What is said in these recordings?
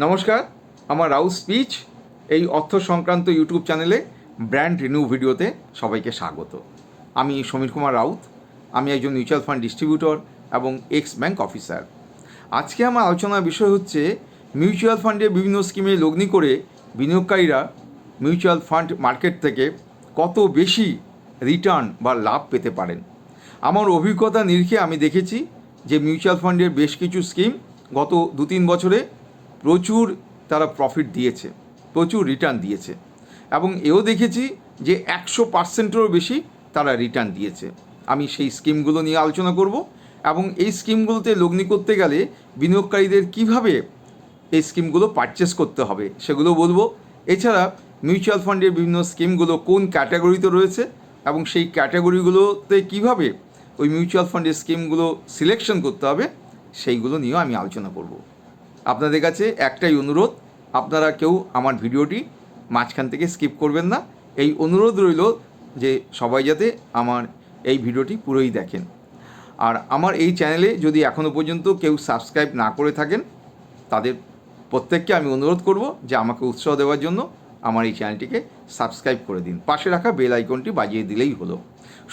নমস্কার, আমার রাউ স্পিচ, এই অর্থ সংক্রান্ত ইউটিউব চ্যানেলে ব্র্যান্ড রিনিউ ভিডিওতে সবাইকে স্বাগত। আমি সমীর কুমার রাউত, আমি একজন মিউচুয়াল ফান্ড ডিস্ট্রিবিউটর এবং এক্স ব্যাংক অফিসার। আজকে আমার আলোচনার বিষয় হচ্ছে, মিউচুয়াল ফান্ডে বিভিন্ন স্কিমে লগ্নি করে বিনিয়োগকারীরা মিউচুয়াল ফান্ড মার্কেট থেকে কত বেশি রিটার্ন বা লাভ পেতে পারেন। আমার অভিজ্ঞতা নিরিখে আমি দেখেছি যে মিউচুয়াল ফান্ডের বেশ কিছু স্কিম গত দু তিন বছরে প্রচুর তারা প্রফিট দিয়েছে, প্রচুর রিটার্ন দিয়েছে। এবং এও দেখেছি যে একশো পার্সেন্টেরও বেশি তারা রিটার্ন দিয়েছে। আমি সেই স্কিমগুলো নিয়ে আলোচনা করব এবং এই স্কিমগুলোতে লগ্নি করতে গেলে বিনিয়োগকারীদের কীভাবে এই স্কিমগুলো পারচেস করতে হবে সেগুলো বলব। এছাড়া মিউচুয়াল ফান্ডের বিভিন্ন স্কিমগুলো কোন ক্যাটাগরিতে রয়েছে এবং সেই ক্যাটাগরিগুলোতে কীভাবে ওই মিউচুয়াল ফান্ডের স্কিমগুলো সিলেকশন করতে হবে, সেইগুলো নিয়েও আমি আলোচনা করব। আপনাদের কাছে একটাই অনুরোধ, আপনারা কেউ আমার ভিডিওটি মাঝখান থেকে স্কিপ করবেন না। এই অনুরোধ রইল যে সবাই যাতে আমার এই ভিডিওটি পুরোই দেখেন। আর আমার এই চ্যানেলে যদি এখনও পর্যন্ত কেউ সাবস্ক্রাইব না করে থাকেন, তাদের প্রত্যেককে আমি অনুরোধ করব যে আমাকে উৎসাহ দেওয়ার জন্য আমার এই চ্যানেলটিকে সাবস্ক্রাইব করে দিন। পাশে রাখা বেল আইকনটি বাজিয়ে দিলেই হলো।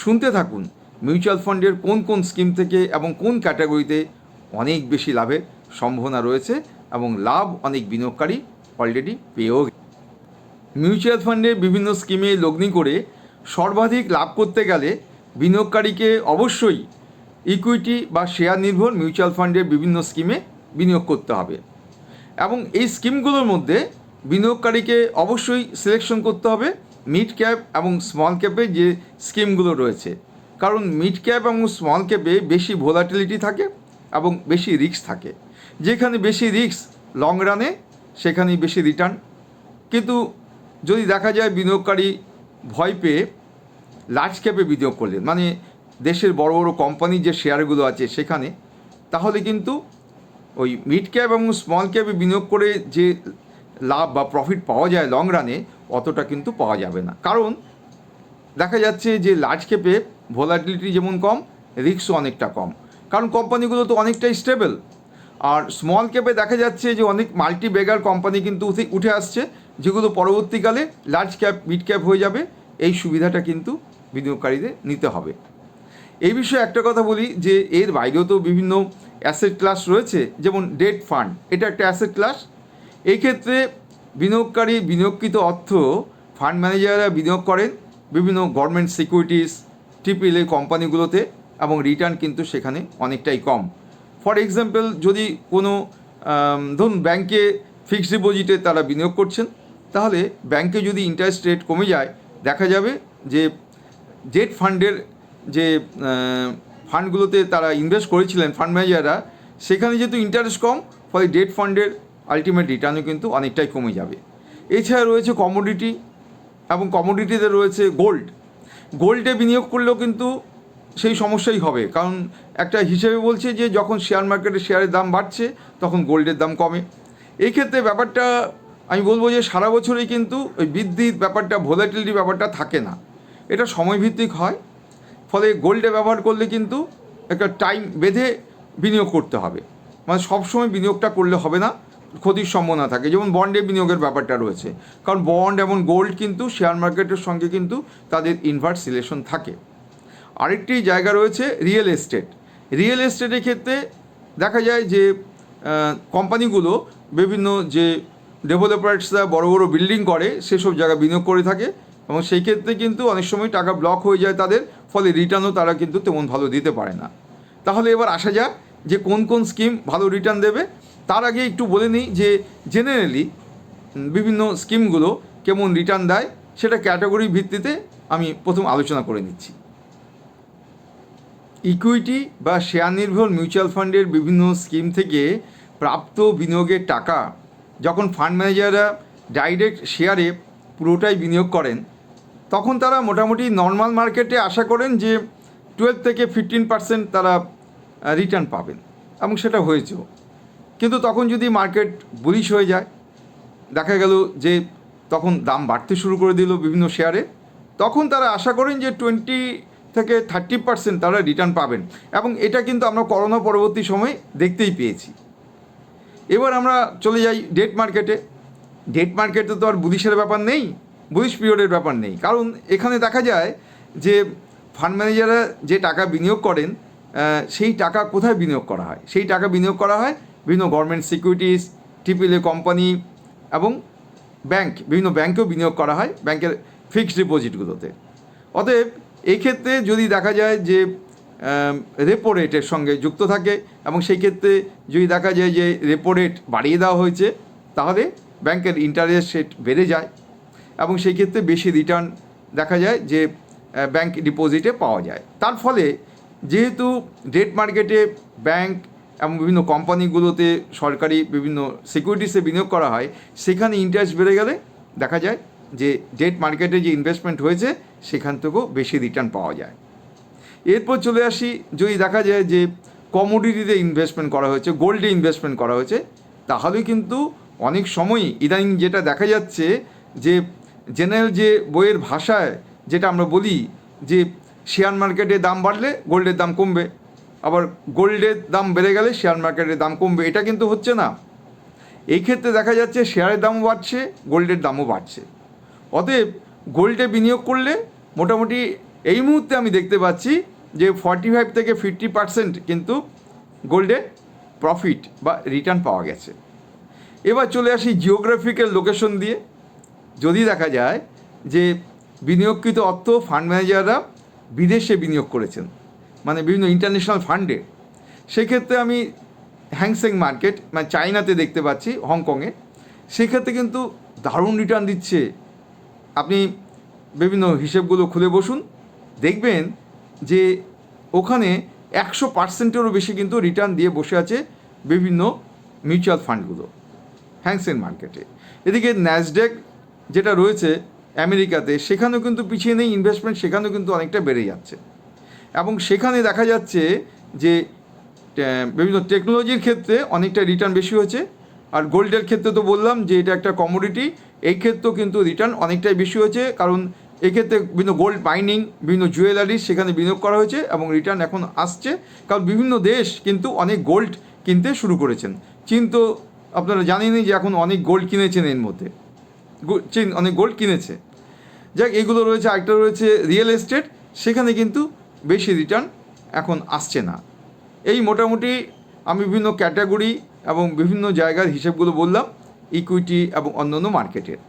শুনতে থাকুন, মিউচুয়াল ফান্ডের কোন কোন স্কিম থেকে এবং কোন ক্যাটাগরিতে অনেক বেশি লাভের সম্ভাবনা রয়েছে এবং লাভ অনেক বিনিয়োগকারী অলরেডি পেয়েও মিউচুয়াল ফান্ডে বিভিন্ন স্কিমে লগ্নি করে সর্বাধিক লাভ করতে গেলে বিনিয়োগকারীকে অবশ্যই ইকুইটি বা শেয়ার নির্ভর মিউচুয়াল ফান্ডের বিভিন্ন স্কিমে বিনিয়োগ করতে হবে। এবং এই স্কিমগুলোর মধ্যে বিনিয়োগকারীকে অবশ্যই সিলেকশন করতে হবে মিড ক্যাপ এবং স্মল ক্যাপে যে স্কিমগুলো রয়েছে। কারণ মিড ক্যাপ এবং স্মল ক্যাপে বেশি ভোলাটিলিটি থাকে এবং বেশি রিস্ক থাকে। যেখানে বেশি রিস্ক লং রানে সেখানেই বেশি রিটার্ন কিন্তু যদি দেখা যায় বিনিয়োগকারী ভয় পেয়ে লার্জ ক্যাপে বিনিয়োগ করলেন মানে দেশের বড় বড় কোম্পানির যে শেয়ারগুলো আছে সেখানে, তাহলে কিন্তু ওই মিড ক্যাপ এবং স্মল ক্যাপে বিনিয়োগ করে যে লাভ বা প্রফিট পাওয়া যায় লং রানে অতটা কিন্তু পাওয়া যাবে না। কারণ দেখা যাচ্ছে যে লার্জ ক্যাপে ভোলাটিলিটি যেমন কম রিস্কও অনেকটা কম। কারণ কোম্পানিগুলো তো অনেকটাই স্টেবল আর স্মল ক্যাপে দেখা যাচ্ছে যে অনেক মাল্টি বেগার কোম্পানি কিন্তু উঠে আসছে, যেগুলো পরবর্তীকালে লার্জ ক্যাপ মিড ক্যাপ হয়ে যাবে। এই সুবিধাটা কিন্তু বিনিয়োগকারীদের নিতে হবে। এই বিষয়ে একটা কথা বলি যে এর বাইরেও তো বিভিন্ন অ্যাসেট ক্লাস রয়েছে, যেমন ডেট ফান্ড এটা একটা অ্যাসেট ক্লাস এই ক্ষেত্রে বিনিয়োগকারী, বিনিয়োগকৃত অর্থ ফান্ড ম্যানেজাররা বিনিয়োগ করেন বিভিন্ন গভর্নমেন্ট সিকিউরিটিস ট্রিপল এ কোম্পানিগুলোতে এবং রিটার্ন কিন্তু সেখানে অনেকটাই কম। ফর এক্সাম্পল, যদি কোনো ধরুন ব্যাংকে ফিক্সড ডিপোজিটে তারা বিনিয়োগ করছেন, তাহলে ব্যাংকে যদি ইন্টারেস্ট রেট কমে যায়, দেখা যাবে যে জেট ফান্ডের যে ফান্ডগুলোতে তারা ইনভেস্ট করেছিলেন ফান্ড ম্যানেজাররা সেখানে যেহেতু ইন্টারেস্ট কম, ফলে ডেট ফান্ডের আলটিমেট রিটার্নও কিন্তু অনেকটাই কমে যাবে। এছাড়া রয়েছে কমোডিটি এবং কমোডিটিতে রয়েছে গোল্ড গোল্ডে বিনিয়োগ করলেও কিন্তু সেই সমস্যাই হবে। কারণ একটা হিসেবে বলছে যে, যখন শেয়ার মার্কেটে শেয়ারের দাম বাড়ছে, তখন গোল্ডের দাম কমে। এই ক্ষেত্রে ব্যাপারটা আমি বলব যে, সারা বছরই কিন্তু ওই বৃদ্ধির ব্যাপারটা ভোলাটিলিটি ব্যাপারটা থাকে না। এটা সময়ভিত্তিক হয়। ফলে গোল্ডে ব্যবহার করলে কিন্তু একটা টাইম বেঁধে বিনিয়োগ করতে হবে। মানে সবসময় বিনিয়োগটা করলে হবে না, ক্ষতির সম্ভাবনা থাকে। যেমন বন্ডে বিনিয়োগের ব্যাপারটা রয়েছে। কারণ বন্ড এবং গোল্ড কিন্তু শেয়ার মার্কেটের সঙ্গে কিন্তু তাদের ইনভার্স রিলেশন থাকে। আরেকটি জায়গা রয়েছে রিয়েল এস্টেট। রিয়েল এস্টেটের ক্ষেত্রে দেখা যায় যে কোম্পানিগুলো বিভিন্ন যে ডেভেলপার্সরা বড় বড় বিল্ডিং করে, সেসব জায়গায় বিনিয়োগ করে থাকে এবং সেই ক্ষেত্রে কিন্তু অনেক সময় টাকা ব্লক হয়ে যায় তাদের, ফলে রিটার্নও তারা কিন্তু তেমন ভালো দিতে পারে না। তাহলে এবার আসা যাক যে কোন কোন স্কিম ভালো রিটার্ন দেবে। তার আগে একটু বলে নিই যে, জেনারেলি বিভিন্ন স্কিমগুলো কেমন রিটার্ন দেয়, সেটা ক্যাটাগরি ভিত্তিতে আমি প্রথম আলোচনা করে নিচ্ছি। ইকুইটি বা শেয়ার নির্ভর মিউচুয়াল ফান্ডের বিভিন্ন স্কিম থেকে প্রাপ্ত বিনিয়োগের টাকা যখন ফান্ড ম্যানেজাররা ডাইরেক্ট শেয়ারে পুরোটাই বিনিয়োগ করেন, তখন তারা মোটামুটি নর্মাল মার্কেটে আশা করেন যে টুয়েলভ থেকে ফিফটিন পার্সেন্ট তারা রিটার্ন পাবেন এবং সেটা হয়েছেও। কিন্তু তখন যদি মার্কেট বুলিশ হয়ে যায়, দেখা গেল যে তখন দাম বাড়তে শুরু করে দিল বিভিন্ন শেয়ারে তখন তারা আশা করেন যে টোয়েন্টি থেকে থার্টি পার্সেন্ট তারা রিটার্ন পাবেন। এবং এটা কিন্তু আমরা করোনা পরবর্তী সময়ে দেখতেই পেয়েছি। এবার আমরা চলে যাই ডেট মার্কেটে ডেট মার্কেটে তো আর বুলিশের ব্যাপার নেই বুলিশ পিরিয়ডের ব্যাপার নেই। কারণ এখানে দেখা যায় যে ফান্ড ম্যানেজাররা যে টাকা বিনিয়োগ করেন সেই টাকা কোথায় বিনিয়োগ করা হয়? সেই টাকা বিনিয়োগ করা হয় বিভিন্ন গভর্নমেন্ট সিকিউরিটিস ট্রিপল কোম্পানি এবং ব্যাংক বিভিন্ন ব্যাংকেও বিনিয়োগ করা হয় ব্যাংকের ফিক্সড ডিপোজিটগুলোতে অতএব এই ক্ষেত্রে যদি দেখা যায় যে রেপো রেটের সঙ্গে যুক্ত থাকে এবং সেই ক্ষেত্রে যদি দেখা যায় যে রেপো রেট বাড়িয়ে দেওয়া হয়েছে, তাহলে ব্যাংকের ইন্টারেস্ট রেট বেড়ে যায় এবং সেই ক্ষেত্রে বেশি রিটার্ন দেখা যায় যে ব্যাংক ডিপোজিটে পাওয়া যায়। তার ফলে যেহেতু ডেট মার্কেটে ব্যাংক এবং বিভিন্ন কোম্পানিগুলোতে সরকারি বিভিন্ন সিকিউরিটিসে বিনিয়োগ করা হয়, সেখানে ইন্টারেস্ট বেড়ে গেলে দেখা যায় যে ডেট মার্কেটে যে ইনভেস্টমেন্ট হয়েছে সেখান থেকেও বেশি রিটার্ন পাওয়া যায়। এরপর চলে আসি, যদি দেখা যায় যে কমোডিটিতে ইনভেস্টমেন্ট করা হয়েছে গোল্ডে ইনভেস্টমেন্ট করা হয়েছে, তাহলে কিন্তু অনেক সময়ই ইদানিং যেটা দেখা যাচ্ছে যে জেনারেল যে বইয়ের ভাষায় যেটা আমরা বলি যে শেয়ার মার্কেটে দাম বাড়লে গোল্ডের দাম কমবে, আবার গোল্ডের দাম বেড়ে গেলে শেয়ার মার্কেটের দাম কমবে, এটা কিন্তু হচ্ছে না। এই ক্ষেত্রে দেখা যাচ্ছে শেয়ারের দামও বাড়ছে গোল্ডের দামও বাড়ছে। অতএব গোল্ডে বিনিয়োগ করলে মোটামুটি এই মুহূর্তে আমি দেখতে পাচ্ছি যে ফর্টি ফাইভ থেকে ফিফটি পার্সেন্ট কিন্তু গোল্ডে প্রফিট বা রিটার্ন পাওয়া গেছে। এবার চলে আসি জিওগ্রাফিক্যাল লোকেশন দিয়ে। যদি দেখা যায় যে বিনিয়োগকৃত অর্থ ফান্ড ম্যানেজাররা বিদেশে বিনিয়োগ করেছেন মানে বিভিন্ন ইন্টারন্যাশনাল ফান্ডে সেক্ষেত্রে আমি হ্যাংসেং মার্কেট মানে চায়নাতে দেখতে পাচ্ছি হংকংয়ে সেক্ষেত্রে কিন্তু দারুণ রিটার্ন দিচ্ছে আপনি বিভিন্ন হিসেবগুলো খুলে বসুন, দেখবেন যে ওখানে একশো পার্সেন্টেরও বেশি কিন্তু রিটার্ন দিয়ে বসে আছে বিভিন্ন মিউচুয়াল ফান্ডগুলো হ্যাংসেন মার্কেটে এদিকে ন্যাসডেক যেটা রয়েছে আমেরিকাতে, সেখানেও কিন্তু পিছিয়ে নেই ইনভেস্টমেন্ট সেখানেও কিন্তু অনেকটা বেড়ে যাচ্ছে। এবং সেখানে দেখা যাচ্ছে যে বিভিন্ন টেকনোলজির ক্ষেত্রে অনেকটা রিটার্ন বেশি হয়েছে। আর গোল্ডের ক্ষেত্রে তো বললাম যে এটা একটা কমোডিটি এই ক্ষেত্রেও কিন্তু রিটার্ন অনেকটাই বেশি হয়েছে, কারণ এক্ষেত্রে বিভিন্ন গোল্ড মাইনিং বিভিন্ন জুয়েলারি সেখানে বিনিয়োগ করা হয়েছে এবং রিটার্ন এখন আসছে, কারণ বিভিন্ন দেশ কিন্তু অনেক গোল্ড কিনতে শুরু করেছেন। চীন তো আপনারা জানেনই যে এখন অনেক গোল্ড কিনেছেন এর মধ্যে। চীন অনেক গোল্ড কিনেছে। যাক, এগুলো রয়েছে, আরেকটা রয়েছে রিয়েল এস্টেট সেখানে কিন্তু বেশি রিটার্ন এখন আসছে না। এই মোটামুটি আমি বিভিন্ন ক্যাটাগরি এবং বিভিন্ন জায়গার হিসেবগুলো বললাম ইকুইটি এবং অন্যান্য মার্কেটের।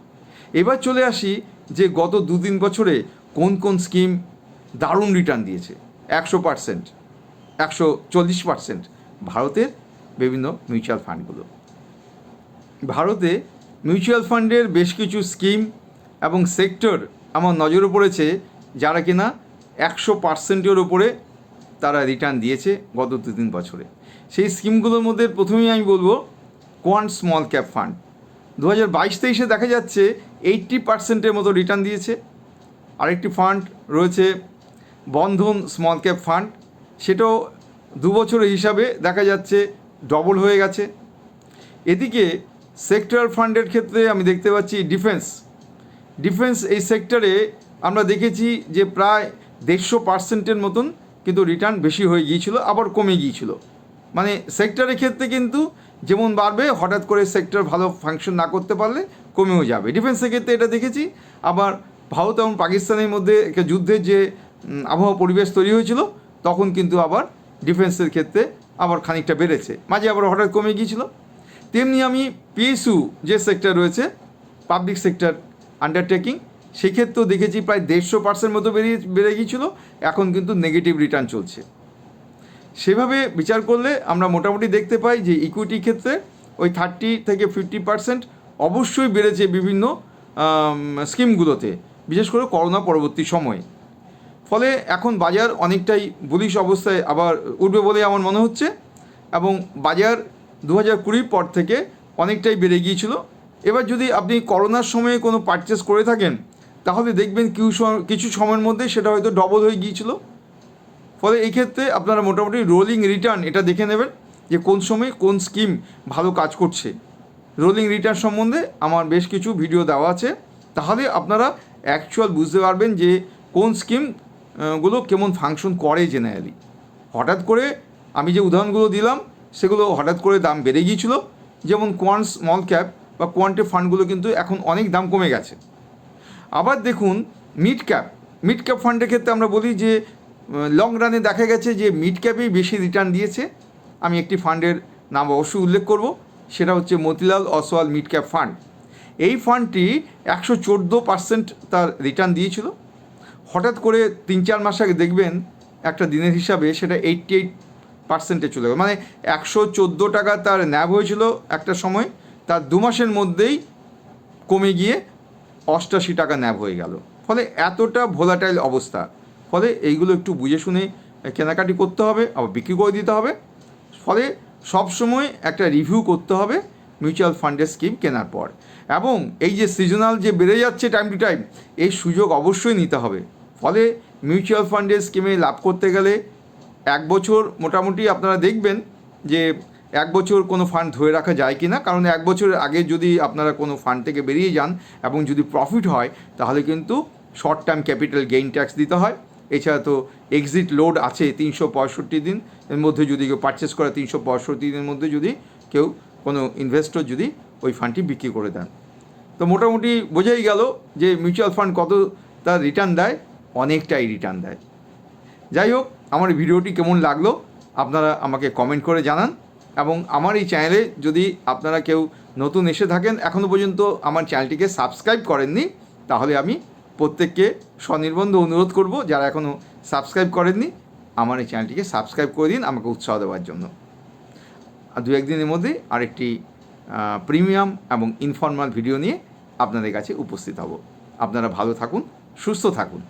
এবার চলে আসি যে গত দু তিন বছরে কোন কোন স্কিম দারুণ রিটার্ন দিয়েছে। একশো পার্সেন্ট একশো চল্লিশ পার্সেন্ট ভারতের বিভিন্ন মিউচুয়াল ফান্ডগুলো ভারতে মিউচুয়াল ফান্ডের বেশ কিছু স্কিম এবং সেক্টর আমার নজরে পড়েছে যারা কিনা একশো পার্সেন্টের ওপরে তারা রিটার্ন দিয়েছে গত দু তিন বছরে। সেই স্কিমগুলোর মধ্যে প্রথমেই আমি বলব কোয়ান্ট স্মল ক্যাপ ফান্ড। দু হাজার বাইশ তেইশে দেখা যাচ্ছে এইট্টি পার্সেন্টের মতো রিটার্ন দিয়েছে। আরেকটি ফান্ড রয়েছে বন্ধন স্মল ক্যাপ ফান্ড। সেটাও দু বছরের হিসাবে দেখা যাচ্ছে ডবল হয়ে গেছে। এদিকে সেক্টর ফান্ডের ক্ষেত্রে আমি দেখতে পাচ্ছি ডিফেন্স। ডিফেন্স এই সেক্টরে আমরা দেখেছি যে প্রায় দেড়শো পার্সেন্টের মতন কিন্তু রিটার্ন বেশি হয়ে গিয়েছিল, আবার কমে গিয়েছিল। মানে সেক্টরের ক্ষেত্রে কিন্তু যেমন বাড়বে, হঠাৎ করে সেক্টর ভালো ফাংশন না করতে পারলে কমেও যাবে। ডিফেন্সের ক্ষেত্রে এটা দেখেছি, আবার ভারত এবং পাকিস্তানের মধ্যে একটা যুদ্ধের যে আবহাওয়া পরিবেশ তৈরি হয়েছিল, তখন কিন্তু আবার ডিফেন্সের ক্ষেত্রে আবার খানিকটা বেড়েছে। মাঝে আবার হঠাৎ কমে গিয়েছিল। তেমনি আমি পিএসইউ যে সেক্টর রয়েছে পাবলিক সেক্টর আন্ডারটেকিং সেক্ষেত্রেও দেখেছি প্রায় দেড়শো পার্সেন্ট মতো বেরিয়ে, বেড়ে গিয়েছিল। এখন কিন্তু নেগেটিভ রিটার্ন চলছে। সেভাবে বিচার করলে আমরা মোটামুটি দেখতে পাই যে ইকুইটি ক্ষেত্রে ওই থার্টি থেকে ফিফটি পার্সেন্ট অবশ্যই বেড়েছে বিভিন্ন স্কিমগুলোতে বিশেষ করে করোনা পরবর্তী সময়ে। ফলে এখন বাজার অনেকটাই বুলিশ অবস্থায় আবার উঠবে বলে আমার মনে হচ্ছে এবং বাজার দু হাজার কুড়ির পর থেকে অনেকটাই বেড়ে গিয়েছিল। এবার যদি আপনি করোনার সময়ে কোনো পারচেস করে থাকেন তাহলে দেখবেন কিছু সম- কিছু সময়ের মধ্যে সেটা হয়তো ডবল হয়ে গিয়েছিল। ফলে এই ক্ষেত্রে আপনারা মোটামুটি রোলিং রিটার্ন এটা দেখে নেবেন যে কোন সময় কোন স্কিম ভালো কাজ করছে। রোলিং রিটার্ন সম্বন্ধে আমার বেশ কিছু ভিডিও দেওয়া আছে। তাহলে আপনারা অ্যাকচুয়াল বুঝতে পারবেন যে কোন স্কিমগুলো কেমন ফাংশন করে জেনারেলি হঠাৎ করে আমি যে উদাহরণগুলো দিলাম, সেগুলো হঠাৎ করে দাম বেড়ে গিয়েছিল। যেমন কোয়ান্ট স্মল ক্যাপ বা কোয়ান্টে ফান্ডগুলো কিন্তু এখন অনেক দাম কমে গেছে। আবার দেখুন মিড ক্যাপ মিড ক্যাপ ফান্ডের ক্ষেত্রে আমরা বলি যে লং রানে দেখা গেছে যে মিড ক্যাপেই বেশি রিটার্ন দিয়েছে। আমি একটি ফান্ডের নাম অবশ্যই উল্লেখ করব, সেটা হচ্ছে Motilal Oswal mid cap fund এই ফান্ডটি একশো চোদ্দ পার্সেন্ট তার রিটার্ন দিয়েছিল। হঠাৎ করে তিন চার মাস আগে দেখবেন, একটা দিনের হিসাবে সেটা এইটটি এইট পার্সেন্টে চলে গেল। মানে একশো চোদ্দ টাকা তার ন্যাব হয়েছিল একটা সময়, তার দু মাসের মধ্যেই কমে গিয়ে অষ্টাশি টাকা ন্যাব হয়ে গেল। ফলে এতটা ভোলাটাইল অবস্থা। ফলে এইগুলো একটু বুঝে শুনে কেনাকাটি করতে হবে, আবার বিক্রি করে দিতে হবে। ফলে সবসময় একটা রিভিউ করতে হবে মিউচুয়াল ফান্ডের স্কিম কেনার পর। এবং এই যে সিজনাল যে বেড়ে যাচ্ছে টাইম টু টাইম এই সুযোগ অবশ্যই নিতে হবে। ফলে মিউচুয়াল ফান্ডের স্কিমে লাভ করতে গেলে এক বছর মোটামুটি আপনারা দেখবেন যে এক বছর কোনো ফান্ড ধরে রাখা যায় কি না কারণ এক বছরের আগে যদি আপনারা কোনো ফান্ড থেকে বেরিয়ে যান এবং যদি প্রফিট হয়, তাহলে কিন্তু short term capital gain tax দিতে হয়। এছাড়া তো এক্সিট লোড আছে তিনশো পঁয়ষট্টি দিন, এর মধ্যে যদি কেউ পারচেস করে তিনশো পঁয়ষট্টি দিনের মধ্যে যদি কেউ কোনো ইনভেস্টর যদি ওই ফান্ডটি বিক্রি করে দেন। তো মোটামুটি বোঝাই গেল যে মিউচুয়াল ফান্ড কত তার রিটার্ন দেয়, অনেকটাই রিটার্ন দেয়। যাই হোক, আমার ভিডিওটি কেমন লাগল, আপনারা আমাকে কমেন্ট করে জানান। এবং আমার এই চ্যানেলে যদি আপনারা কেউ নতুন এসে থাকেন এখনও পর্যন্ত আমার চ্যানেলটিকে সাবস্ক্রাইব করেননি, তাহলে আমি প্রত্যেককে স্বনির্বন্ধ অনুরোধ করব যারা এখনও সাবস্ক্রাইব করেননি, আমার এই চ্যানেলটিকে সাবস্ক্রাইব করে দিন আমাকে উৎসাহ দেওয়ার জন্য। আর দু একদিনের মধ্যে আরেকটি প্রিমিয়াম এবং ইনফর্মাল ভিডিও নিয়ে আপনাদের কাছে উপস্থিত হব। আপনারা ভালো থাকুন, সুস্থ থাকুন।